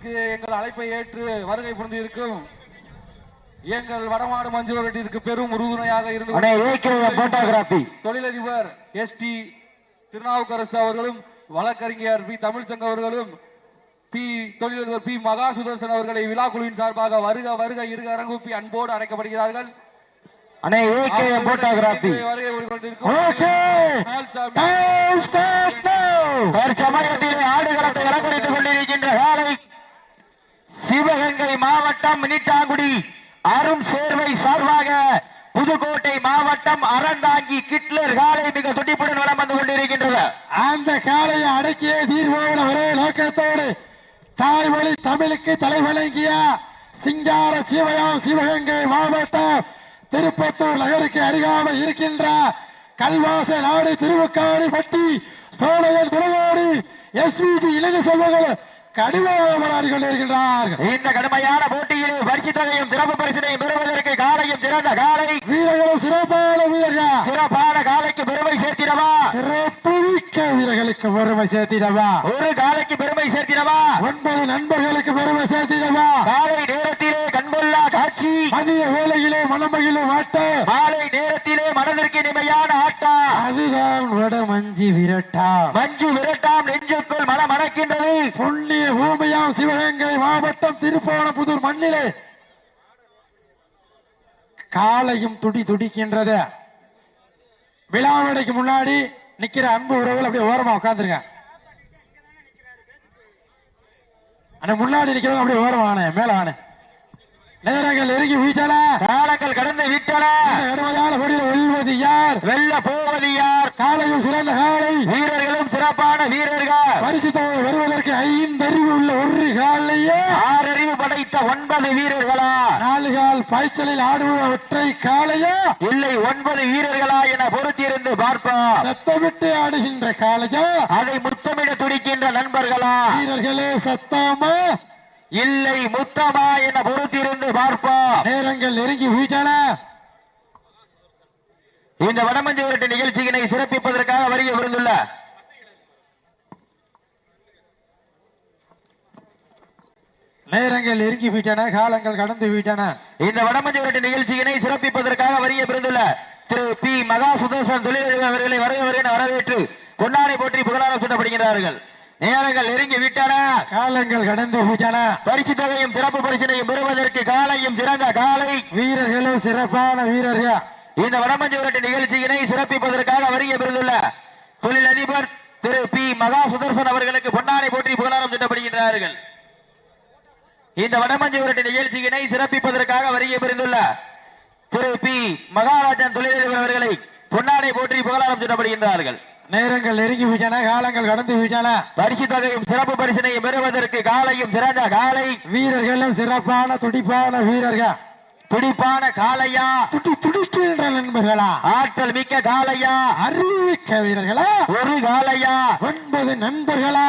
எங்கள் அழைப்பை ஏற்று வருகை புரிந்து இருக்கும் எங்கள் வடமாடு மஞ்சுவரட்டிற்கு பெரும் உறுதுணையாக இருந்து தொழிலதிபர் எஸ் டி திருநாவுக்கரசு அவர்களும் வழக்கறிஞர் பி தமிழ்சங்க அவர்களும் பி தொழிலதிபர் பி மகா சுதர்சன் அவர்களை விழா குழுவின் சார்பாக வருக வருக இருக அரங்குப்பி அன்போடு அழைக்கப்படுகிறார்கள். ஆடுகளத்தை அலங்கரித்துக் கொண்டிருக்கின்ற காலை சிவகங்கை மாவட்டம் மினிட்டாங்குடி. அரும் சேர்வை சார்பாக புதுக்கோட்டை மாவட்டம் அறந்தாங்கி கிட்லர் காலை மிக துடிப்புடன் வளம் வந்து கொண்டிருக்கின்றது. அந்த காளையை அடக்கிய தீர்வோட ஒரே நோக்கத்தோடு தாய்மொழி தமிழுக்கு தலைவழங்கிய சிங்கார சிவகாம் சிவகங்கை மாவட்டம் திருப்பத்தூர் நகருக்கு அருகாமல் இருக்கின்ற கல்வாச நாடு திருவுக்காடு பட்டி சோழையன் குலவோடு எஸ்விஜி இளைஞர் செல்வங்கள் இந்த கடுமையான போட்டியிலே பரிசு தொகையும் சிறப்பு பரிசினையும் பெறுவதற்கு காலையும் சிறந்த காலை. வீரர்களும் சிறப்பான வீரர்கள். சிறப்பான காலைக்கு பெருமை சேர்த்திடவா? சிறப்பு மிக்க வீரர்களுக்கு பெருமை சேர்த்திடவா? ஒரு காலைக்கு பெருமை சேர்த்திடவா? ஒன்பது நண்பர்களுக்கு பெருமை சேர்த்திடவா? காலை நேரத்திலே கண்கொள்ளா காட்சி. மதிய வேளையிலே மனமகிழும் ஆட்டம். மாலை நேரத்திலே மனதிற்கு இனிமையான ஆட்டம் அதுதான் வட மஞ்சி விரட்டா. மஞ்சு விரட்டாம் நெஞ்சுக்குள் மனம் மணக்கின்றது. புண்ணிய பூமியாம் சிவகங்கை மாவட்டம் திருப்போணப்புதூர் மண்ணிலே காலையும் துடி துடிக்கின்றது. விழாவடைக்கு முன்னாடி நிக்கிற அன்பு உறவுகள் அப்படியே ஓரமா உட்காந்துருங்க அண்ணா முன்னாடி நிக்கிறவங்க அப்படியே ஓரமா ஆனே மேல ஆனே. நேரங்கள் நெருங்கி வீட்டால. காலங்கள் கடந்து விட்டன கடுமையான வெல்வது யார்? வெல்ல போவது யார்? காலையும் சிறந்த காலை. வீரர்களும் சிறப்பான வீரர்கள். பரிசு தொகை வருவதற்கு ஐந்தறிவு உள்ள ஒரு காலையே. ஆறறிவு படைத்த ஒன்பது வீரர்களா? நாலு கால் பாய்ச்சலில் ஆடுவ ஒற்றை காளையா இல்லை ஒன்பது வீரர்களா என பொறுத்திருந்து பார்ப்போம். சத்தமிட்டு ஆடுகின்ற காளையா அதை முத்தமிட துடிக்கின்ற நண்பர்களா? வீரர்களே சத்தமா? இல்லை முத்தமா என பொறுத்திருந்து பார்ப்போம். நேரங்கள் நெருங்கி வீட்டன இந்த வடமஞ்சு விரட்டு நிகழ்ச்சியினை சிறப்பிப்பதற்காக வருகை விருந்துள்ள நேரங்கள் நெருங்கி வீட்டன காலங்கள் கடந்து வீட்டன. இந்த வடமஞ்சு விரட்டு நிகழ்ச்சியினை சிறப்பிப்பதற்காக வருகை விருந்துள்ள திரு பி. மகா சுதர்சன் தொழிலதிபர் அவர்களை வருக வருகிற வரவேற்று கொண்டாடை போற்றி புகழாரம் சூட்டப்படுகிறார்கள் நேரங்கள் நெருங்கி விட்டன. காலங்கள் கடந்து வீட்டன பரிசு தொகையும் சிறப்பு பரிசினையும் பெறுவதற்கு காலையும் சிறந்த காலை. வீரர்களும் சிறப்பான வீரர்கள். இந்த வடமஞ்சு விரட்டு நிகழ்ச்சியினை சிறப்பிப்பதற்காக வருகை பெறுந்துள்ள தொழிலதிபர் திரு பி. மகா சுதர்சன் அவர்களுக்கு பொன்னாடை போற்றி புகழாரம் சூட்டப்படுகின்றார்கள். இந்த வடமஞ்சு விரட்டு நிகழ்ச்சியினை சிறப்பிப்பதற்காக வருகை பெறுந்துள்ள திரு பி. மகாராஜன் தொழிலதிபர் அவர்களை பொன்னாடை போற்றி புகழாரம் சூட்டப்படுகின்றார்கள். நேரங்கள் நெருங்கி வீட்டன காலங்கள் கடந்து வீட்டன பரிசு தொகையும் சிறப்பு பரிசினையும் பெறுவதற்கு காலையும் சிறந்த காலை. வீரர்களும் சிறப்பான துடிப்பான வீரர்கள். துடிப்பான காளையா? துடி துடிக்கின்ற நண்பர்களா? ஆற்றல் மிக்க காளையா? அறிவிக்க வீரர்களா? ஒரு காளையா? ஒன்பது நண்பர்களா?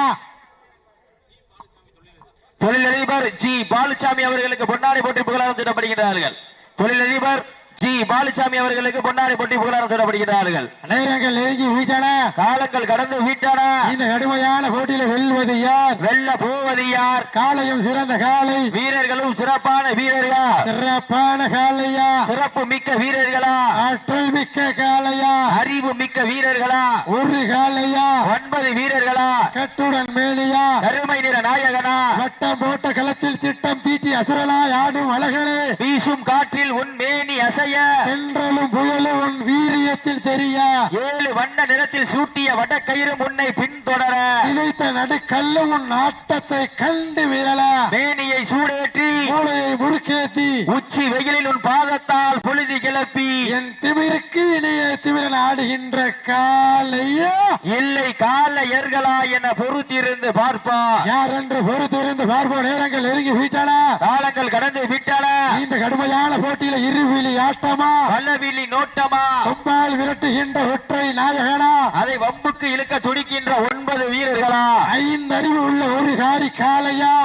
தொழிலதிபர் ஜி. பாலுசாமி அவர்களுக்கு பொன்னாடை போட்டி புகழாரம் சூட்டப்படுகிறார்கள் தொழிலதிபர் ஜி பாலுசாமி அவர்களுக்கு பொன்னாடை போட்டி புகழாரம் சூட்டப்படுகிறார்கள் நேரங்கள் நெருங்கி வீட்டன காலங்கள் கடந்து விட்டன இந்த கடுமையான போட்டியில வெல்வது யார்? வெல்ல போவது யார்? காலையும் சிறந்த காலை. வீரர்களும் சிறப்பான வீரர்களா? சிறப்பான காலையா? சிறப்பு மிக்க வீரர்களா? ஆற்றல் மிக்க காலையா? அறிவு மிக்க வீரர்களா? ஒரு காலையா? ஒன்பது வீரர்களா? கட்டுடன் மேலியா? கருமை நிற நாயகனா? வட்டம் போட்ட களத்தில் திட்டம் தீட்டி அசுரலாய் ஆடும் அழகனே. வீசும் காற்றில் உன் மேனி அசைய தென்றலும் புயலும் உன் வீரியத்தில் தெரியா? ஏழு வண்ண நிறத்தில் சூட்டிய வடக்கயிறு உன்னை பின்தொடர. இணைத்த நடுக்கல்லு உன் ஆட்டத்தை கண்டு விரலா. மேனியை சூடேற்றி மூளையை முறுக்கேத்தி உச்சி வெயிலில் உன் பாதத்தால் பொழுதி கிளப்பி என் திமிருக்கு இணைய திமிரன் ஆடுகின்ற காலையா இல்லை கால எர்களா என பொறுத்திருந்து பார்ப்பா. யார் என்று பொறுத்திருந்து பார்ப்போம் நேரங்கள் நெருங்கி வீட்டாளா காலங்கள் கடந்து விட்டன இந்த கடுமையான போட்டியில இருவிழி ஆட்டமா? பல்லவில்லி நோட்டமா? கொம்பால் விரட்டுகின்ற ஒற்றை நாயகனா? அதை வம்புக்கு இழுக்க துடிக்கின்ற ஒன்பது வீரர்களா? ஐந்து அறிவு உள்ள ஒரு காரி காளையா?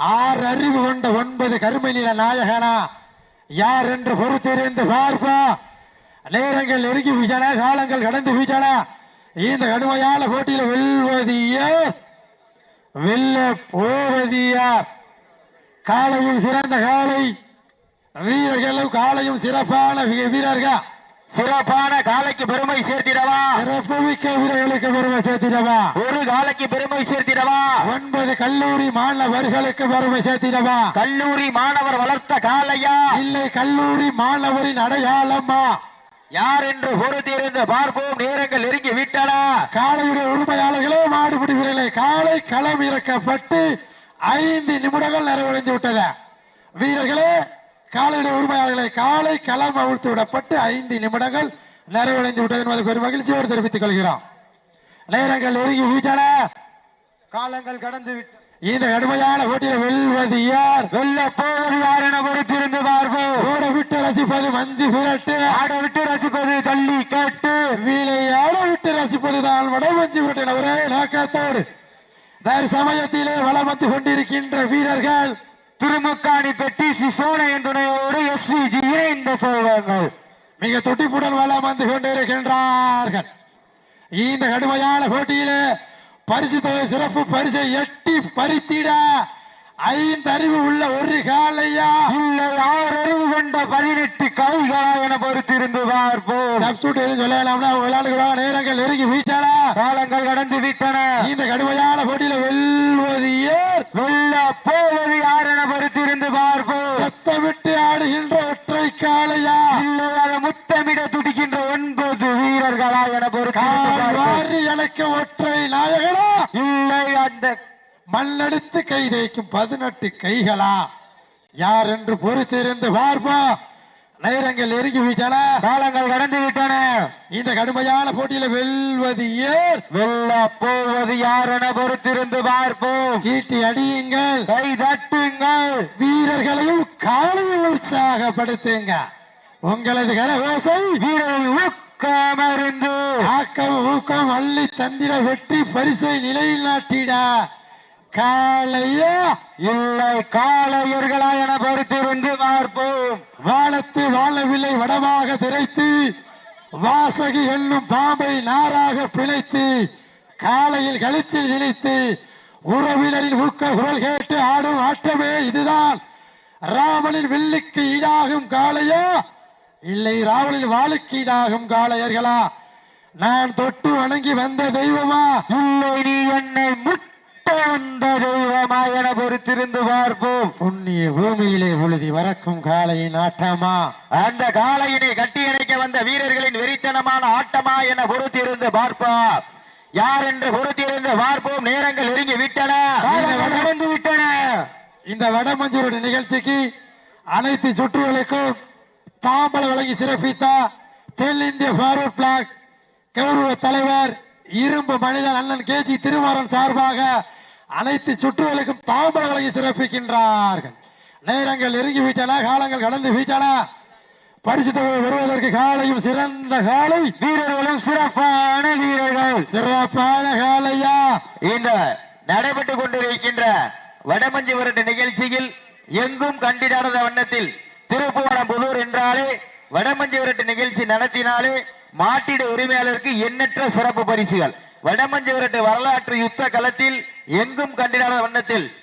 ஆறு அறிவு கொண்ட ஒன்பது கருமை நில நாயகனா? யார் என்று பொறுத்திருந்து பார்ப்பா. நேரங்கள் நெருங்கி வீட்டன காலங்கள் கடந்து வீட்டன இந்த கடுமையான போட்டியில வெல்வதிய வெல்ல போவதியார் காலையும் சிறந்த காலை. வீரர்களும் காலையும் சிறப்பான வீ- வீரர்கள். சிறப்பான காலைக்கு பெருமை சேர்த்திடவா? சிறப்பு மிக்க வீரர்களுக்கு பெருமை சேர்த்திடவா? ஒரு காலைக்கு பெருமை சேர்த்திடவா? ஒன்பது கல்லூரி மாணவர்களுக்கு பெருமை சேர்த்திடவா? கல்லூரி மாணவர் வளர்த்த காலையா? இல்லை கல்லூரி மாணவரின் அடையாளமா? யார் என்று பொறுத்திருந்து பார்ப்போம். நேரங்கள் நெருங்கி விட்டன. காலையுடைய உரிமையாளர்களே மாடுபிடி வீரர்களை காலை களம் இறக்கப்பட்டு ஐந்து நிமிடங்கள் நிறைவடைந்து விட்டது வீரர்களே காலையிட உரிமையாளர்களை காலை களம் அவிழ்த்து விடப்பட்டு ஐந்து நிமிடங்கள் நிறைவடைந்து விட்டது என்பதை பெரும் மகிழ்ச்சியோடு தெரிவித்துக் கொள்கிறோம். நேரங்கள் நெருங்கி வீட்டன காலங்கள் கடந்து இந்த கடுமையான போட்டியில் வெல்வது யார்? வெல்ல போவது யார் என பொறுத்திருந்து பார்ப்போம். ஓட விட்டு ரசிப்பது மஞ்சு புரட்டு ஆட விட்டு ரசிப்பது தள்ளி கேட்டு. வீலை ஆட விட்டு ரசிப்பதுதான் வடமஞ்சு விரட்டு என ஒரே நோக்கத்தோடு. தர் சமயத்திலே வலம் வந்து கொண்டிருக்கின்ற வீரர்கள் திருமுக்காணி பெட்டி சிசோனையின் துணையோடு எஸ்விஜி இணைந்த செல்வங்கள் மிக துடிப்புடன் வலம் வந்து கொண்டிருக்கின்றார்கள். இந்த கடுமையான போட்டியிலே பரிசு தொகை சிறப்பு பரிசை எட்டி பறித்திட ஐந்து அறிவு உள்ள ஒரு கால பதினெட்டு கைகளா என பொறுத்திருந்து பார்ப்போம். சப்ஸ்டியூட் எதுவும் சொல்லலாம்னா விளையாடுகிறாங்க நேரங்கள் நெருங்கி வீட்டாளா காலங்கள் கடந்து விட்டன. இந்த கடுமையான போட்டியில வெல்வது வெல்ல போவது யார் என பொறுத்திருந்து பார்ப்போம். சத்தமிட்டு ஆடுகின்ற ஒற்றை காளையா? இல்லை அதை முத்தமிட துடிக்கின்ற ஒன்பது வீரர்களா என வாரி அழைக்கும் ஒற்றை நாயகனா? இல்லை அந்த மண்ணெடுத்து கை தேய்க்கும் பதினெட்டு கைகளா? யார் என்று பொறுத்திருந்து பார்ப்போம். நேரங்கள் நெருங்கி விட்டன. காலங்கள் கடந்து விட்டன. இந்த கடுமையான போட்டியில வெல்வது ஏர் வெல்ல போவது யார் என பொறுத்திருந்து பார்ப்போம். சீட்டி அடியுங்கள் கை தட்டுங்கள். வீரர்களையும் காலையும் உற்சாகப்படுத்துங்க. உங்களது கரகோசை வீரர்கள் ஊக்கமருந்து ஆக்கம் ஊக்கம் அள்ளி தந்திர வெற்றி பரிசை நிலைநாட்டிட. காலையே இல்லை காளையர்களா என பொறுத்திருந்து பார்ப்போம். வாழத்து வாழவில்லை வடமாக திரைத்து வாசகி என்னும் பாம்பை நாராக பிழைத்து காலையில் கழுத்தில் நினைத்து உறவினரின் ஊக்க குரல் கேட்டு ஆடும் ஆட்டமே இதுதான். ராமனின் வில்லுக்கு ஈடாகும் காளையா? இல்லை ராவலின் வாளுக்கு ஈடாகும் காளையர்களா? நான் தொட்டு வணங்கி வந்த தெய்வமா? இல்லை நீ என்னை முட்டு என பொறுத்திருந்து பார்ப்போம். புண்ணிய பூமியிலே உழுதி வரக்கும் காளையின் ஆட்டமா அந்த காளையினை கட்டி இணைக்க வந்த வீரர்களின் வெறித்தனமான ஆட்டமா என பொறுத்திருந்து பார்ப்போம் யார் என்று பொறுத்திருந்து பார்ப்போம். நேரங்கள் நெருங்கி விட்டன. காலங்கள் விட்டன. இந்த வடமஞ்சூருடைய நிகழ்ச்சிக்கு அனைத்து சுற்றுகளுக்கும் தாம்பல் வழங்கி சிறப்பித்த தென்னிந்திய ஃபார்வர்ட் பிளாக் கௌரவ தலைவர் இரும்பு மனிதன் அண்ணன் கேஜி திருமாறன் சார்பாக அனைத்து சுற்றுகளுக்கும் தாம்பல வழங்கி சிறப்பிக்கின்றார்கள். நேரங்கள் நெருங்கி விட்டன காலங்கள் கடந்து விட்டன. பரிசு தொகை வருவதற்கு காலையும் சிறந்த காலை. வீரர்களும் சிறப்பான வீரர்கள். சிறப்பான காலையா? இந்த நடைபெற்றுக் கொண்டிருக்கின்ற வடமஞ்சி விரட்டு நிகழ்ச்சியில் எங்கும் கண்டிடாத வண்ணத்தில் திருப்புவனம்புதூர் என்றாலே வடமஞ்சி விரட்டு நிகழ்ச்சி நடத்தினாலே மாட்டிட உரிமையாளருக்கு எண்ணற்ற சிறப்பு பரிசுகள். வடமஞ்சவரட்டு வரலாற்று யுத்த களத்தில் எங்கும் கண்டிடாத வண்ணத்தில்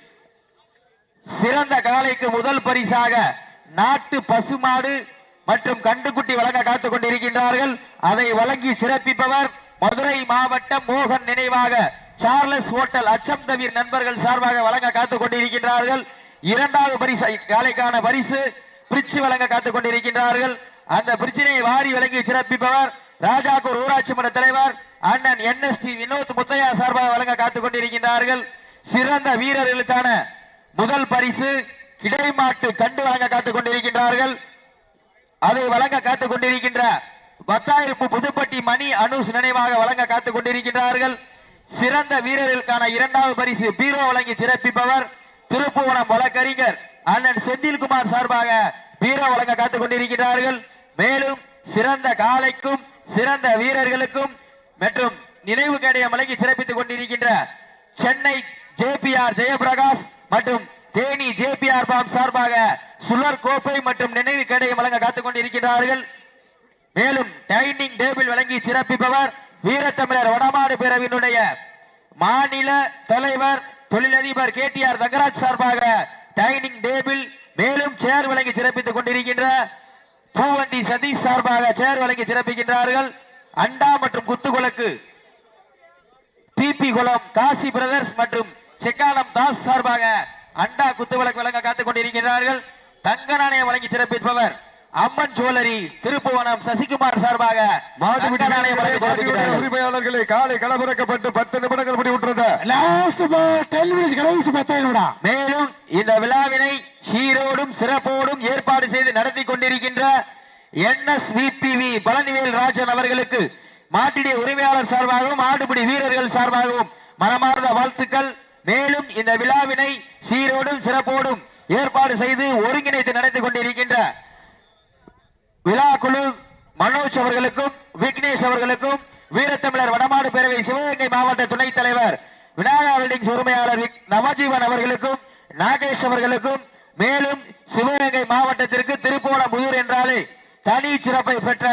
சிறந்த காளைக்கு முதல் பரிசாக நாட்டு பசுமாடு மற்றும் கண்டுக்குட்டி வழங்க காத்துக் கொண்டிருக்கின்றார்கள். அதை வழங்கி சிறப்பிப்பவர் மதுரை மாவட்டம் மோகன் நினைவாக சார்லஸ் ஹோட்டல் அச்சம் தவிர் நண்பர்கள் சார்பாக வழங்க காத்துக் கொண்டிருக்கின்றார்கள். இரண்டாவது பரிசு காளைக்கான பரிசு பிரிட்சு வழங்க காத்துக் கொண்டிருக்கின்றார்கள். அந்த பிரச்சனையை வாரி வழங்கி சிறப்பிப்பவர் ராஜாக்கூர் ஊராட்சி மன்ற தலைவர் அண்ணன் என் எஸ்டி வினோத் முத்தையா சார்பாக வழங்க காத்துக் கொண்டிருக்கின்றார்கள். சிறந்த வீரர்களுக்கான முதல் பரிசு கிடைமாட்டு கண்டு வழங்க காத்துக் கொண்டிருக்கின்றார்கள். அதை வழங்க காத்துக் கொண்டிருக்கின்ற பத்தாயிரப்பு புதுப்பட்டி மணி அனுஷ் நினைவாக வழங்க காத்துக் கொண்டிருக்கின்றார்கள். சிறந்த வீரர்களுக்கான இரண்டாவது பரிசு பீரோ வழங்கி சிறப்பிப்பவர் திருப்புவனம் வழக்கறிஞர் அண்ணன் செந்தில்குமார் சார்பாக பீரோ வழங்க காத்துக் கொண்டிருக்கிறார்கள் மேலும் சிறந்த காலைக்கும் சிறந்த வீரர்களுக்கும் மற்றும் நினைவு கடையம் வழங்கி சிறப்பித்துக் கொண்டிருக்கின்ற சென்னை ஜேபிஆர் ஜெயபிரகாஷ் மற்றும் தேனி ஜேபிஆர் பாம் சார்பாக சுழற் கோப்பை மற்றும் நினைவு கடையம் வழங்க காத்துக் கொண்டிருக்கிறார்கள் மேலும் டைனிங் டேபிள் வழங்கி சிறப்பிப்பவர் வீரத்தமிழர் வடமாடு பேரவையினுடைய மாநில தலைவர் தொழிலதிபர் கேடிஆர் தங்கராஜ் சார்பாக டைனிங் டேபிள் மேலும் சேர் வழங்கி சிறப்பித்துக் கொண்டிருக்கின்ற பூவண்டி சதீஷ் சார்பாக சேர் வழங்கி சிறப்பிக்கின்றார்கள். அண்டா மற்றும் குத்துகுலக்கு பிபி குளம் காசி பிரதர்ஸ் மற்றும் செக்கானம் தாஸ் சார்பாக அண்டா குத்துவிளக்கு வழங்க காத்துக் கொண்டிருக்கிறார்கள் தங்க நாணயம் வழங்கி சிறப்பிப்பவர் அம்மன் ஜுவல்லரி திருப்புவனம் சசிகுமார் சார்பாக உரிமையாளர்களே காலை களமிறக்கப்பட்டு பத்து நிமிடங்கள் முடிவுற்றது. மேலும் இந்த விழாவினை சீரோடும் சிறப்போடும் ஏற்பாடு செய்து நடத்தி கொண்டிருக்கின்ற என்எஸ்விபிவி பழனிவேல் ராஜன் அவர்களுக்கு மாட்டிடைய உரிமையாளர் சார்பாகவும் ஆடுபிடி வீரர்கள் சார்பாகவும் மனமார்ந்த வாழ்த்துக்கள். மேலும் இந்த விழாவினை சீரோடும் சிறப்போடும் ஏற்பாடு செய்து ஒருங்கிணைத்து நடத்தி கொண்டிருக்கின்ற விழா குழு மனோஜ் அவர்களுக்கும் விக்னேஷ் அவர்களுக்கும் வீரத்தமிழர் வடமாடு பேரவை சிவகங்கை மாவட்ட துணைத் தலைவர் விநாயகா வெல்டிங்ஸ் உரிமையாளர் நவஜீவன் அவர்களுக்கும் நாகேஷ் அவர்களுக்கும் மேலும் சிவகங்கை மாவட்டத்திற்கு திருப்போணம் புதூர் என்றாலே தனி சிறப்பை பெற்ற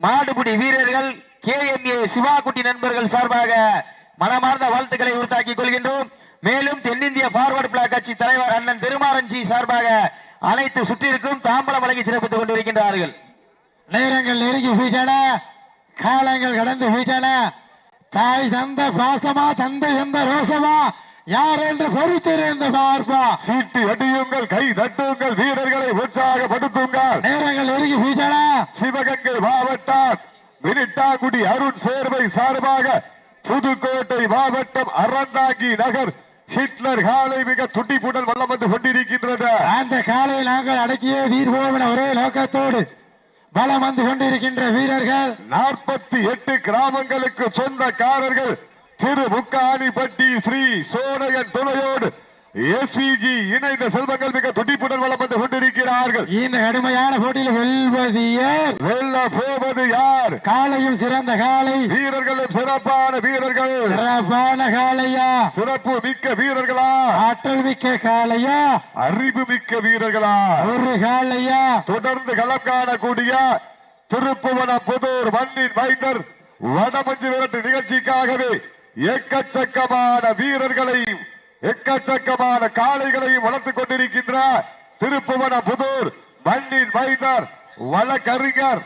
மாடுபிடி வீரர்கள் கே எம் ஏ சிவா குட்டி நண்பர்கள் சார்பாக மனமார்ந்த வாழ்த்துக்களை உறுத்தாக்கிக் கொள்கின்றோம். மேலும் தென்னிந்திய பார்வர்ட் பிளாக் கட்சி தலைவர் அண்ணன் திருமாரஞ்சி சார்பாக அனைத்து சுற்றிற்கும் தாம்பலம் வழங்கி சிறப்பித்துக் கொண்டிருக்கின்றார்கள். நேரங்கள் நெருங்கி போயிட்டன காலங்கள் கடந்து போயிட்டன தாய் தந்த பாசமா தந்தை தந்த ரோசமா யார் என்று பொறுத்திருந்து பார்ப்பா. சீட்டு அடியுங்கள் கை தட்டுங்கள் வீரர்களை உற்சாகப்படுத்துங்கள். நேரங்கள் நெருங்கி போயிட்டன சிவகங்கை மாவட்டம் வினிட்டாங்குடி அருண் சேர்வை சார்பாக புதுக்கோட்டை மாவட்டம் அறந்தாங்கி நகர் ஹிட்லர் காலை மிக துடிப்புடன் வல்லம் வந்து கொண்டிருக்கின்றது. அந்த காலை நாங்கள் அடக்கிய வீர் போவன ஒரே நோக்கத்தோடு பலம் வந்து கொண்டிருக்கின்ற வீரர்கள். நாற்பத்தி எட்டு கிராமங்களுக்கு சொந்தக்காரர்கள் திரு முக்காணிப்பட்டி ஸ்ரீ சோனையன் துணையோடு எஸ்விஜி இணைந்த செல்வங்கள் மிக துடிப்புடன் வலம் வந்து கொண்டிருக்கிறார்கள் இந்த கடுமையான போட்டியில் வெல்வது யார் வெல்ல போவது யார்? காலையும் சிறந்த காலை. வீரர்களும் சிறப்பான வீரர்கள். சிறப்பான காலையா? சிறப்பு மிக்க வீரர்களா? ஆற்றல் மிக்க காலையா? அறிவு மிக்க வீரர்களா? ஒரு காலையா? தொடர்ந்து களம் காணக்கூடிய திருப்புவன புதூர் மண்ணின் மைந்தர் வடமஞ்சு விரட்டு நிகழ்ச்சிக்காகவே எக்கச்சக்கமான வீரர்களையும் எக்கச்சக்கமான காளைகளையும் வளர்த்துக் கொண்டிருக்கின்ற திருப்புவன புதூர் மண்ணின் மைந்தர் வழக்கறிஞர்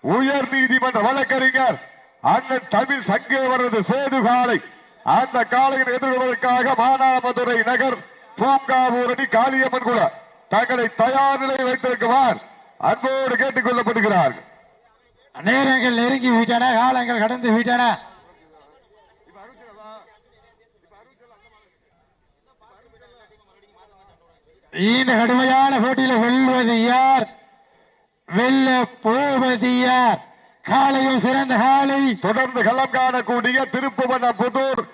உயர் நீதிமன்ற வழக்கறிஞர் அண்ணன் தமிழ் சங்கேவரது சேது காலை அந்த காலையை எதிர்கொள்வதற்காக மானாமதுரை நகர் பூங்காவூரணி காளியம்மன் குல தங்களை தயார் நிலையில் வைத்திருக்குமார். அன்போடு கேட்டுக் கொள்ளப்படுகிறார்கள். நேரங்கள் நெருங்கி விட்டன காலங்கள் கடந்து விட்டன. இந்த கடுமையான போட்டியில் வெல்வது யார்? வெல்ல போவது யார்? காலையும் சிறந்த காலை. தொடர்ந்து களம் காணக்கூடிய திருப்புவன புதூர்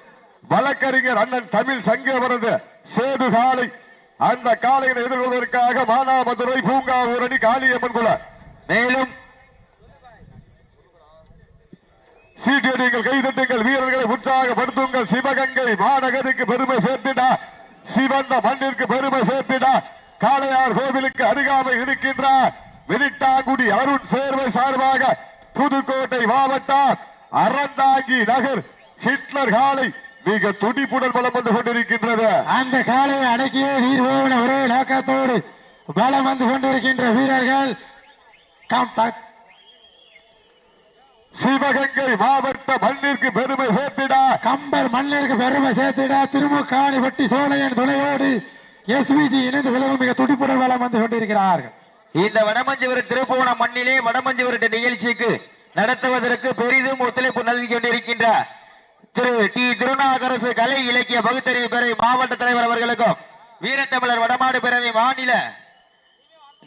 வழக்கறிஞர் அண்ணன் தமிழ் சங்கேவரது சேது காலை. அந்த காலையை எதிர்கொள்வதற்காக மானாமதுரை பூங்காவூரணி காளியம்மன் குல. மேலும் சீட்டியடிங்கள் கைதட்டுங்கள் வீரர்களை உற்சாகப்படுத்துங்கள். சிவகங்கை மாநகருக்கு பெருமை சேர்த்திட. சிவந்த மண்ணிற்கு பெருமை சேர்த்திட காளையார் கோவிலுக்கு அருகாமை இருக்கின்ற வினிட்டாங்குடி அருண் சேர்வை சார்பாக புதுக்கோட்டை மாவட்டம் அறந்தாங்கி நகர் ஹிட்லர் காலை மிக துடிப்புடன் பலம் வந்து கொண்டிருக்கின்றது. அந்த காலையை அடக்கிய வீர் ஒரே நோக்கத்தோடு பலம் வந்து கொண்டிருக்கின்ற வீரர்கள் கம்- சிவகங்கை மாவட்ட மண்ணிற்கு பெருமை சேர்த்திட. கம்பர் மண்ணிற்கு பெருமை சேர்த்திட. திருமுக்காணி பட்டி சோழையன் துணையோடு எஸ்விஜி இணைந்து செலவு மிக துடிப்புடன் வளம் வந்து கொண்டிருக்கிறார்கள். இந்த வடமஞ்சுவர திருப்புவனம் மண்ணிலே வடமஞ்சுவரட்டு நிகழ்ச்சிக்கு நடத்துவதற்கு பெரிதும் ஒத்துழைப்பு நல்கி கொண்டிருக்கின்ற திரு டி. திருநாகரசு கலை இலக்கிய பகுத்தறிவு பேரவை மாவட்ட தலைவர் அவர்களுக்கும் வீரத்தமிழர் வடமாடு பேரவை மாநில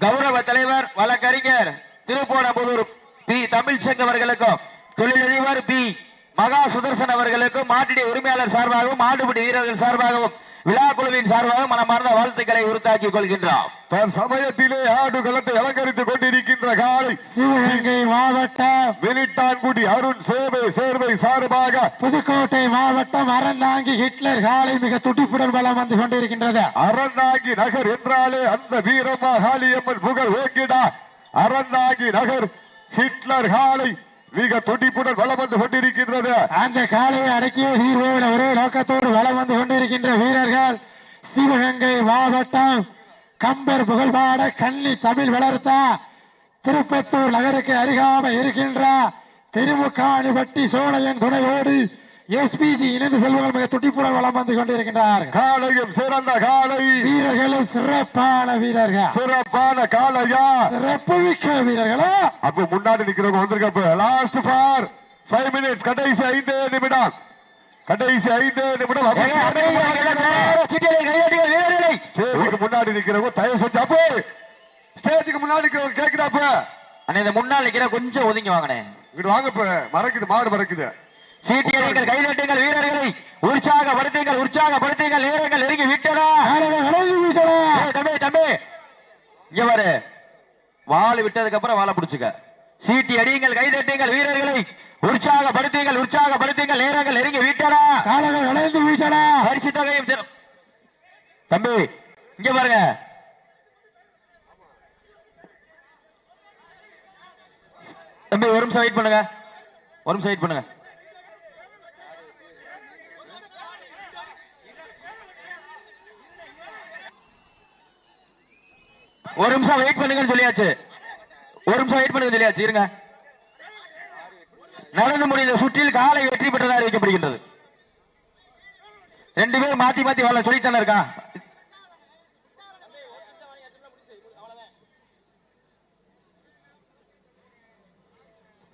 கௌரவ தலைவர் வழக்கறிஞர் திருப்போணம்புதூர் பி தமிழ்சங்க அவர்களுக்கும் தொழிலதிபர் பி மகா சுதர்சன் அவர்களுக்கும் மாட்டிடைய உரிமையாளர் சார்பாகவும் மாடுபிடி வீரர்கள் சார்பாகவும் விழா குழுவின் சார்பாகவும் மனமார்ந்த வாழ்த்துக்களை உறுத்தாக்கிக் கொள்கின்றோம். தன் சமயத்திலே ஆடு களத்தை அலங்கரித்துக் கொண்டிருக்கின்ற காலை சிவகங்கை மாவட்டம் வினிட்டான்குடி அருண் சேவை சேர்வை சார்பாக புதுக்கோட்டை மாவட்டம் அறந்தாங்கி ஹிட்லர் காலை மிக துடிப்புடன் வளம் வந்து கொண்டிருக்கின்றது. அறந்தாங்கி நகர் என்றாலே அந்த வீரம்மா காளியம்மன் புகழ் ஓங்கிடா அறந்தாங்கி நகர் ஹிட்லர் காலை மிக துடிப்புடன் வளம் வந்து கொண்டிருக்கின்றது. அந்த காலையை அடக்கிய ஹீரோவின் ஒரே நோக்கத்தோடு வளம் வந்து கொண்டிருக்கின்ற வீரர்கள் சிவகங்கை மாவட்டம் கம்பர் புகழ்பாட கன்னி தமிழ் வளர்த்தா திருப்பத்தூர் நகருக்கு அருகாம இருக்கின்ற திருமுக்காணிப்பட்டி சோழையன் துணையோடு எஸ்பிஜி இணைந்து செல்வங்கள் மிக துடிப்புடன் வலம் வந்து கொண்டிருக்கின்றார்கள் காலையும் சிறந்த காலை. வீரர்களும் சிறப்பான வீரர்கள். சிறப்பான காலையா? சிறப்பு மிக்க வீரர்களா? அப்ப முன்னாடி நிக்கிறவங்க வந்திருக்கப்ப லாஸ்ட் ஃபார் ஃபைவ் மினிட்ஸ் கடைசி ஐந்து நிமிடம். கடைசி ஐந்து நிமிடம். ஸ்டேஜுக்கு முன்னாடி நிக்கிறவங்க தயவு செஞ்சு அப்போ. ஸ்டேஜுக்கு முன்னாடி நிக்கிறவங்க கேக்குதாப்ப அண்ணே இந்த முன்னால் நிக்கிற கொஞ்சம் ஒதுங்கி வாங்கண்ணே. இங்கிட்டு வாங்கப்ப மறக்குது மாடு மறக்குது. சீட்டியடிகள் கைதட்டுங்கள் வீரர்களை உற்சாகப்படுத்துங்கள் உற்சாகப்படுத்துங்கள் நேரங்கள் நெருங்கி ஏய், தம்பி தம்பி. இங்க பாரு. வாள் விட்டதுக்கு அப்புறம் வாழை பிடிச்சுக்க. சீட்டி அடியுங்கள் கைதட்டுங்கள் வீரர்களை உற்சாகப்படுத்துங்கள் உற்சாகப்படுத்துங்கள் நேரங்கள் நெருங்கி விட்டதா? காலையில் விளைந்து வீசலா? பரிசு தொகையும் தம்பி இங்க பாருங்க. தம்பி ஒரு நிமிஷம் வெயிட் பண்ணுங்க. ஒரு நிமிஷம் வெயிட் பண்ணுங்க. ஒரு நிமிஷம் வெயிட் பண்ணுங்கன்னு சொல்லியாச்சு. ஒரு நிமிஷம் வெயிட் பண்ணுங்க சொல்லியாச்சு. இருங்க. நடந்து முடிந்த சுற்றில் காலை வெற்றி பெற்றதாக அறிவிக்கப்படுகின்றது. ரெண்டு பேரும் மாத்தி மாத்தி வாழ சொல்லித்தானே இருக்கான்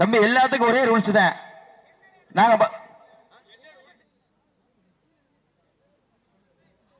தம்பி எல்லாத்துக்கும் ஒரே ரூல்ஸ் தான். நாங்க